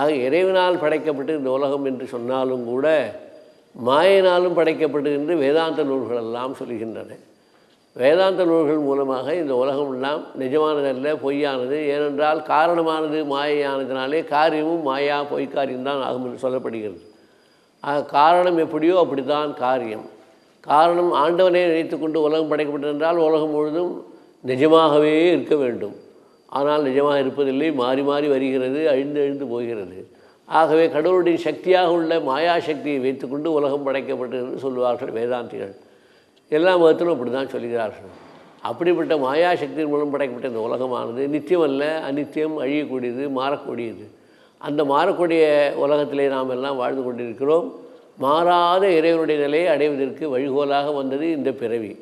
ஆக இறைவனால் படைக்கப்பட்டு இந்த உலகம் என்று சொன்னாலும் கூட மாயினாலும் படைக்கப்பட்டு என்று வேதாந்த நூல்கள் எல்லாம் சொல்கின்றன. வேதாந்த நூல்கள் மூலமாக இந்த உலகம் எல்லாம் நிஜமானதல்ல பொய்யானது. ஏனென்றால் காரணமானது மாயையானதுனாலே காரியமும் மாயா பொய்க்காரியம்தான் ஆகும் என்று சொல்லப்படுகிறது. ஆக காரணம் எப்படியோ அப்படித்தான் காரியம். காரணம் ஆண்டவனை நினைத்துக்கொண்டு உலகம் படைக்கப்பட்டிருந்தால் உலகம் முழுதும் நிஜமாகவே இருக்க வேண்டும். ஆனால் நிஜமாக இருப்பதில்லை. மாறி மாறி வருகிறது அழிந்து அழிந்து போகிறது. ஆகவே கடவுளுடைய சக்தியாக உள்ள மாயா சக்தியை வைத்துக்கொண்டு உலகம் படைக்கப்பட்டது என்று சொல்லுவார்கள் வேதாந்திகள். எல்லா மதத்திலும் அப்படி தான் சொல்கிறார்கள். அப்படிப்பட்ட மாயா சக்தியின் மூலம் படைக்கப்பட்ட இந்த உலகமானது நித்தியம் அல்ல அநித்தியம் அழியக்கூடியது மாறக்கூடியது. அந்த மாறக்கூடிய உலகத்திலே நாம் எல்லாம் வாழ்ந்து கொண்டிருக்கிறோம். மாறாத இறைவனுடைய நிலையை அடைவதற்கு வழிகோலாக வந்தது இந்த பிறவி.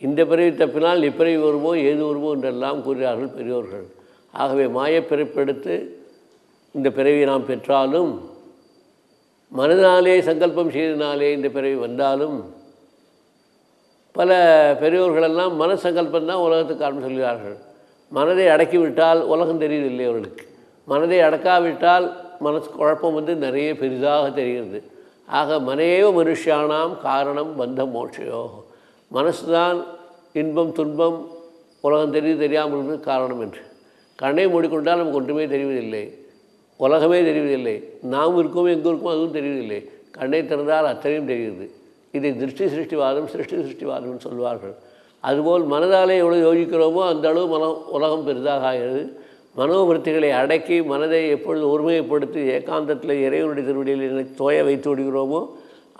இந்த பிறவி தப்பினால் இப்பிறவி வருமோ ஏது வருமோ என்றெல்லாம் கூறுகிறார்கள் பெரியோர்கள். ஆகவே மாயப்பிறப்பெடுத்து இந்த பிறவியை நாம் பெற்றாலும் மனதினாலே சங்கல்பம் செய்ததினாலே இந்த பிறவி வந்தாலும் பல பெரியோர்களெல்லாம் மனசங்கல்பம் தான் உலகத்துக்கு காரணம் சொல்கிறார்கள். மனதை அடக்கிவிட்டால் உலகம் தெரியுதில்லை அவர்களுக்கு. மனதை அடக்காவிட்டால் மனசு குழப்பம் வந்து நிறைய பெரிதாக தெரிகிறது. ஆக மனையோ மனுஷியானாம் காரணம் வந்த மோட்சயோ. மனசு தான் இன்பம் துன்பம் உலகம் தெரியுது தெரியாமல் இருப்பது காரணம் என்று. கண்ணை மூடிக்கொண்டால் நமக்கு ஒன்றுமே தெரிவதில்லை. உலகமே தெரிவதில்லை. நாம் இருக்கோம் எங்கே இருக்கோம் அதுவும் தெரிவதில்லை. கண்ணை திறந்தால் அத்தனையும் தெரிகிறது. இதை திருஷ்டி சிருஷ்டிவாதம் சிருஷ்டி சிருஷ்டிவாதம்னு சொல்வார்கள். அதுபோல் மனதாலே எவ்வளோ யோசிக்கிறோமோ அந்த அளவு மனம் உலகம் பெரிதாக ஆகிறது. மனோவிருத்திகளை அடக்கி மனதை எப்பொழுது ஒருமைப்படுத்தி ஏகாந்தத்தில் இறைவனுடைய திருவடியில் தோய வைத்து விடுகிறோமோ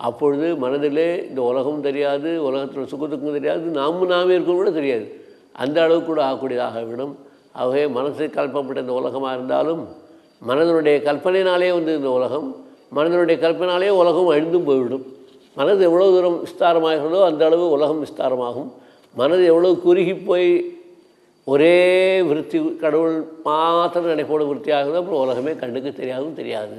அப்பொழுது மனதிலே இந்த உலகம் தெரியாது உலகத்தில் சுகத்துக்கும் தெரியாது நாமும் நாமே இருக்கும் கூட தெரியாது. அந்த அளவு கூட ஆகக்கூடியதாக விடும் ஆகவே மனசு கல்பப்பட்ட இந்த உலகமாக இருந்தாலும் மனதனுடைய கற்பனையினாலே வந்து இந்த உலகம் மனதனுடைய கற்பனாலே உலகம் அழிந்தும் போய்விடும். மனது எவ்வளோ தூரம் விஸ்தாரமாகிறதோ அந்த அளவு உலகம் விஸ்தாரமாகும். மனது எவ்வளோ குறுகி போய் ஒரே விருத்தி கடவுள் மாத்திரம் நினைப்போடு விருத்தி அப்புறம் உலகமே கண்ணுக்கு தெரியாதும் தெரியாது.